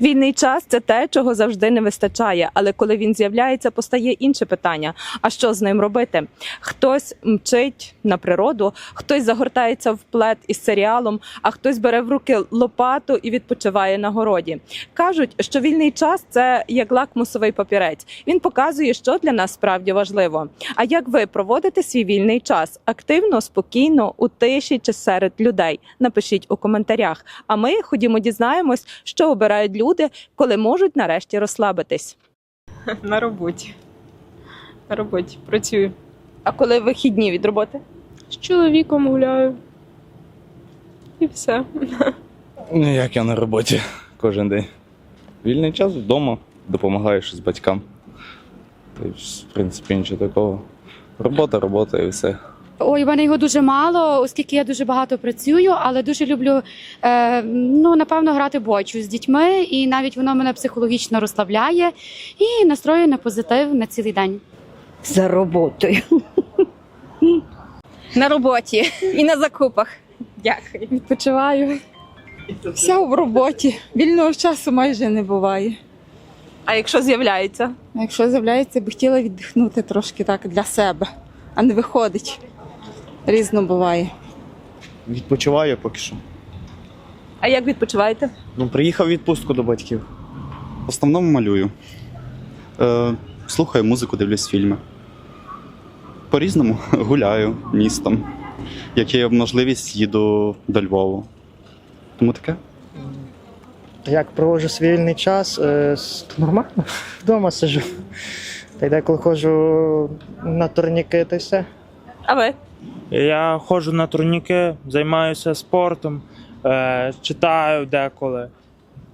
Вільний час це те, чого завжди не вистачає. Але коли він з'являється, постає інше питання: а що з ним робити? Хтось мчить на природу, хтось загортається в плед із серіалом, а хтось бере в руки лопату і відпочиває на городі. Кажуть, що вільний час це як лакмусовий папірець. Він показує, що для нас справді важливо. А як ви проводите свій вільний час? Активно, спокійно, у тиші чи серед людей? Напишіть у коментарях. А ми ходімо дізнаємось, що обирають люди, коли можуть нарешті розслабитись. На роботі. На роботі працюю. А коли вихідні від роботи? З чоловіком гуляю. І все. Ну, як я на роботі кожен день. Вільний час вдома, допомагаєш з батькам. Та й, в принципі, нічого такого. Робота, робота і все. Ой, у мене його дуже мало, оскільки я дуже багато працюю, але дуже люблю е, ну напевно грати бочу з дітьми, і навіть воно мене психологічно розслабляє і настроює на позитив на цілий день. за роботою. На роботі і на закупах. Дякую. Відпочиваю. Вся в роботі. Вільного часу майже не буває. А якщо з'являється? А Якщо з'являється, би хотіла віддихнути трошки так для себе, а не виходить. Різно буває. Відпочиваю поки що. А як відпочиваєте? Ну, приїхав в відпустку до батьків. В основному малюю. Е, слухаю музику, дивлюсь фільми. По-різному гуляю містом. Як є можливість, їду до Львова. Тому таке. Як проводжу свій вільний час? Е, с- Нормально. Вдома сиджу. Та й деколи ходжу на турніки та й все. А ви? Я ходжу на турніки, займаюся спортом, е, читаю деколи,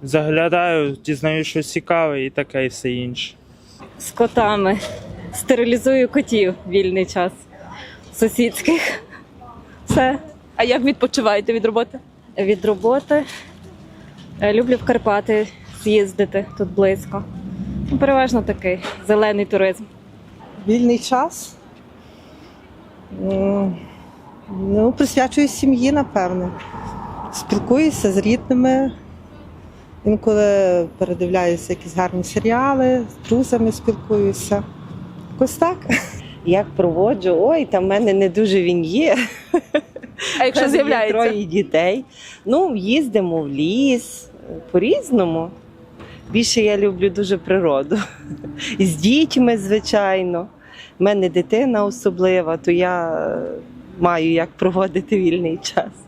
заглядаю, дізнаю щось цікаве і таке і все інше. з котами. Стерилізую котів вільний час сусідських. Все А як відпочиваєте від роботи? від роботи. Е, Люблю в Карпати з'їздити тут близько. Ну, переважно такий зелений туризм. Вільний час. Ну, присвячую сім'ї, напевне. Спілкуюся з рідними. Інколи передивляюся якісь гарні серіали, з друзями спілкуюся. Якось так. Як проводжу, ой, там в мене не дуже він є. А якщо з'являється? троє дітей. Ну, їздимо в ліс, по-різному. Більше я люблю дуже природу. З дітьми, звичайно. У мене дитина особлива, то я маю як проводити вільний час.